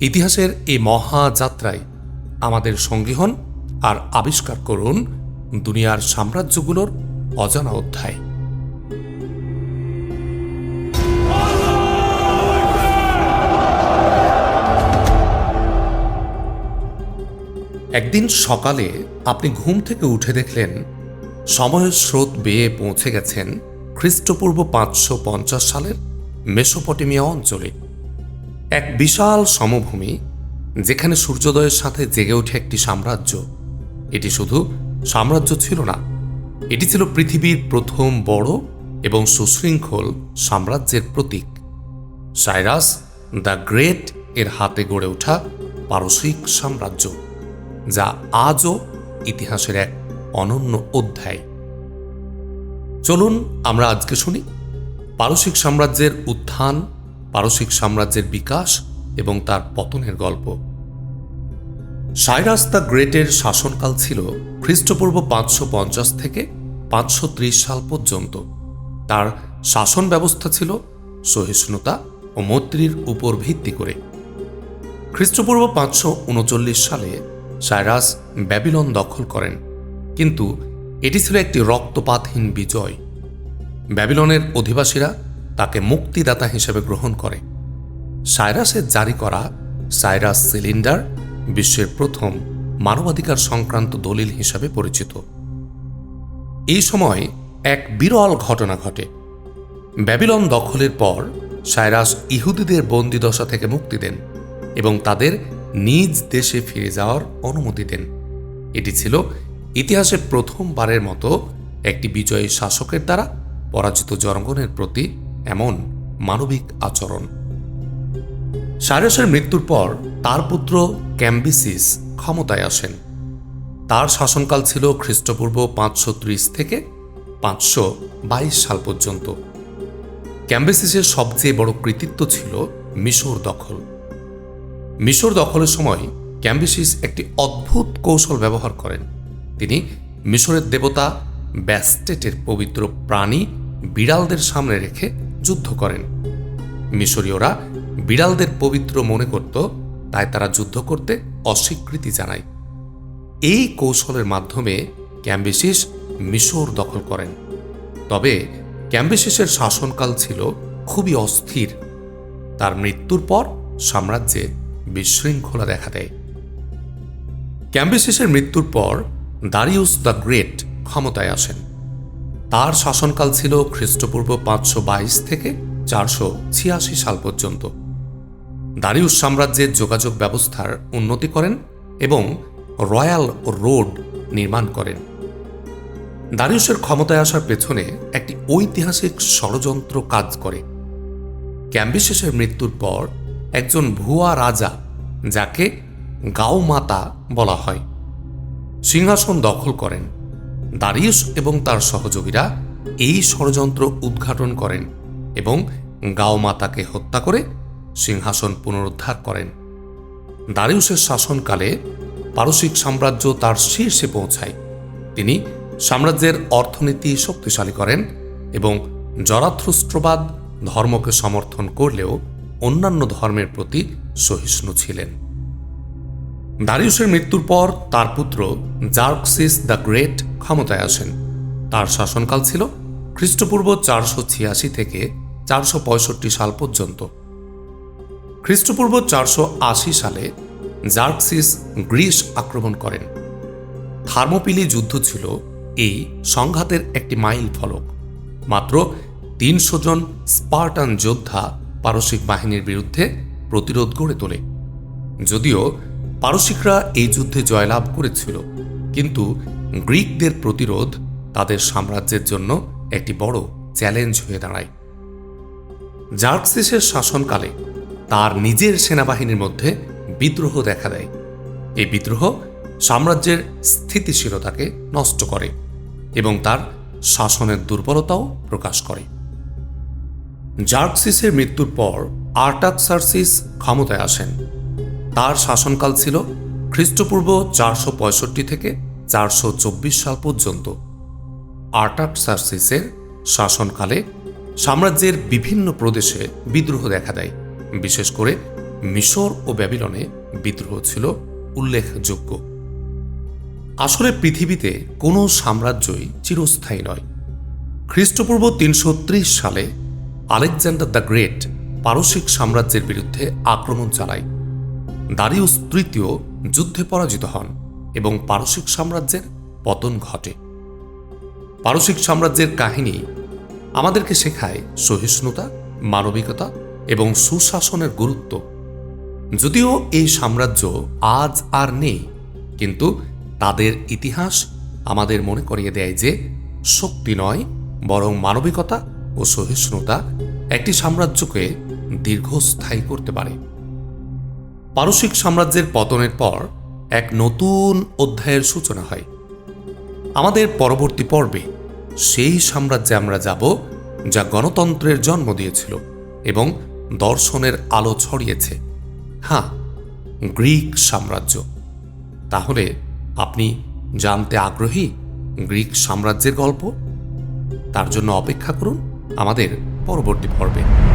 ইতিহাসের এই মহাযাত্রায় আমাদের সঙ্গী হন আর আবিষ্কার করুন দুনিয়ার সাম্রাজ্যগুলোর অজানা অধ্যায়। একদিন সকালে আপনি ঘুম থেকে উঠে দেখলেন সময়ের স্রোত বেয়ে পৌঁছে গেছেন খ্রিস্টপূর্ব পাঁচশো পঞ্চাশ সালের মেসোপটেমিয়া অঞ্চলে। এক বিশাল সমভূমি যেখানে সূর্যোদয়ের সাথে জেগে ওঠে একটি সাম্রাজ্য। এটি শুধু সাম্রাজ্য ছিল না, এটি ছিল পৃথিবীর প্রথম বড় এবং সুশৃঙ্খল সাম্রাজ্যের প্রতীক। সাইরাস, দ্য গ্রেট, এর হাতে গড়ে ওঠা পারসিক সাম্রাজ্য, যা আজও ইতিহাসের এক অনন্য অধ্যায়। চলুন আমরা আজকে শুনি পারসিক সাম্রাজ্যের উত্থান পারসিক সাম্রাজ্যের বিকাশ এবং তার পতনের গল্প। সাইরাস দ্য গ্রেটের শাসনকাল ছিল খ্রিস্টপূর্ব পাঁচশো পঞ্চাশ থেকে পাঁচশো ত্রিশ সাল পর্যন্ত। তার শাসন ব্যবস্থা ছিল সহিষ্ণুতা ও মৈত্রীর উপর ভিত্তি করে। খ্রিস্টপূর্ব পাঁচশো উনচল্লিশ সালে সাইরাস ব্যাবিলন দখল করেন, কিন্তু এটি ছিল একটি রক্তপাতহীন বিজয়। ব্যাবিলনের অধিবাসীরা তাকে মুক্তিদাতা হিসেবে গ্রহণ করে। সাইরাসের জারি করা সাইরাস সিলিন্ডার বিশ্বের প্রথম মানবাধিকার সংক্রান্ত দলিল হিসাবে পরিচিত। এই সময় এক বিরল ঘটনা ঘটে। ব্যাবিলন দখলের পর সাইরাস ইহুদিদের বন্দিদশা থেকে মুক্তি দেন এবং তাদের নিজ দেশে ফিরে যাওয়ার অনুমতি দেন। এটি ছিল ইতিহাসে প্রথমবারের মতো একটি বিজয়ী শাসকের দ্বারা পরাজিত জনগণের প্রতি এমন মানবিক আচরণ। সাইরাসের মৃত্যুর পর তার পুত্র ক্যাম্বিসিস ক্ষমতায় আসেন। তার শাসনকাল ছিল খ্রিস্টপূর্ব পাঁচশো ত্রিশ থেকে পাঁচশো বাইশ সাল পর্যন্ত। ক্যাম্বিসিসের সবচেয়ে বড় কৃতিত্ব ছিল মিশর দখল। মিশর দখলের সময় ক্যাম্বিসিস একটি অদ্ভুত কৌশল ব্যবহার করেন। তিনি মিশরের দেবতা ব্যাস্টেটের পবিত্র প্রাণী বিড়ালদের সামনে রেখে যুদ্ধ করেন। মিশরীয়রা বিড়ালদের পবিত্র মনে করত, তাই তারা যুদ্ধ করতে অস্বীকৃতি জানায়। এই কৌশলের মাধ্যমে ক্যাম্বিসিস মিশর দখল করেন। তবে ক্যাম্বিসিসের শাসনকাল ছিল খুবই অস্থির। তার মৃত্যুর পর সাম্রাজ্যে বিশৃঙ্খলা দেখা দেয়। ক্যাম্বিসিসের মৃত্যুর পর দারিউস দ্য গ্রেট ক্ষমতায় আসেন। তার শাসনকাল ছিল খ্রিস্টপূর্ব পাঁচশো বাইশ থেকে চারশো ছিয়াশি সাল পর্যন্ত। দারিউস সাম্রাজ্যের যোগাযোগ ব্যবস্থার উন্নতি করেন এবং রয়্যাল রোড নির্মাণ করেন। দারিউসের ক্ষমতায় আসার পেছনে একটি ঐতিহাসিক ষড়যন্ত্র কাজ করে। ক্যাম্বিসেসের মৃত্যুর পর একজন ভুয়া রাজা, যাকে গাওমাতা বলা হয়, সিংহাসন দখল করেন। দারিউস এবং তার সহযোগীরা এই ষড়যন্ত্র উদ্ঘাটন করেন এবং গাওমাতাকে হত্যা করে সিংহাসন পুনরুদ্ধার করেন। দারিউসের শাসনকালে পারসিক সাম্রাজ্য তার শীর্ষে পৌঁছায়। তিনি সাম্রাজ্যের অর্থনীতি শক্তিশালী করেন এবং জরাথ্রুষ্ট্রবাদ ধর্মকে সমর্থন করলেও অন্যান্য ধর্মের প্রতি সহিষ্ণু ছিলেন। দারিউসের মৃত্যুর পর তার পুত্র জার্কসিস দ্য গ্রেট ক্ষমতায় আসেন। তার শাসনকাল ছিল খ্রিস্টপূর্ব চারশো ছিয়াশি থেকে চারশো পঁয়ষট্টি সাল পর্যন্ত। খ্রিস্টপূর্ব চারশো আশি সালে জার্কসিস গ্রিস আক্রমণ করেন। থার্মোপিলি যুদ্ধ ছিল এই সংঘাতের একটি মাইল ফলক। মাত্র তিনশো জন স্পার্টান যোদ্ধা পারসিক বাহিনীর বিরুদ্ধে প্রতিরোধ গড়ে তোলে। যদিও পারসিকরা এই যুদ্ধে জয়লাভ করেছিল, কিন্তু গ্রিকদের প্রতিরোধ তাদের সাম্রাজ্যের জন্য একটি বড় চ্যালেঞ্জ হয়ে দাঁড়ায়। জার্কসিসের শাসনকালে তার নিজের সেনাবাহিনীর মধ্যে বিদ্রোহ দেখা দেয়। এই বিদ্রোহ সাম্রাজ্যের স্থিতিশীলতাকে নষ্ট করে এবং তার শাসনের দুর্বলতাও প্রকাশ করে। জার্কসিসের মৃত্যুর পর আর্টাক্সার্সিস ক্ষমতায় আসেন। তার শাসনকাল ছিল খ্রিস্টপূর্ব চারশো পঁয়ষট্টি থেকে চারশো চব্বিশ সাল পর্যন্ত। আর্টাক্সার্সিসের শাসনকালে সাম্রাজ্যের বিভিন্ন প্রদেশে বিদ্রোহ দেখা দেয়। বিশেষ করে মিশর ও ব্যাবিলনে বিদ্রোহ ছিল উল্লেখযোগ্য। আসলে পৃথিবীতে কোনো সাম্রাজ্যই চিরস্থায়ী নয়। খ্রিস্টপূর্ব তিনশো ত্রিশ সালে আলেকজান্ডার দ্য গ্রেট পারসিক সাম্রাজ্যের বিরুদ্ধে আক্রমণ চালায়। দারিউস তৃতীয় যুদ্ধে পরাজিত হন। এবং পারসিক সাম্রাজ্যের পতন ঘটে। পারসিক সাম্রাজ্যের কাহিনী আমাদেরকে শেখায় সহিষ্ণুতা, মানবিকতা এবং সুশাসনের গুরুত্ব। যদিও এই সাম্রাজ্য আজ আর নেই, কিন্তু তাদের ইতিহাস আমাদের মনে করিয়ে দেয় যে শক্তি নয়, বরং মানবিকতা ও সহিষ্ণুতা একটি সাম্রাজ্যকে দীর্ঘস্থায়ী করতে পারে। পারসিক সাম্রাজ্যের পতনের পর এক নতুন অধ্যায়ের সূচনা হয়। আমাদের পরবর্তী পর্বে সেই সাম্রাজ্যে আমরা যাব যা গণতন্ত্রের জন্ম দিয়েছিল এবং দর্শনের আলো ছড়িয়েছে। হ্যাঁ গ্রিক সাম্রাজ্য। তাহলে আপনি জানতে আগ্রহী গ্রিক সাম্রাজ্যের গল্প? তার জন্য অপেক্ষা করুন আমাদের পরবর্তী পর্বে।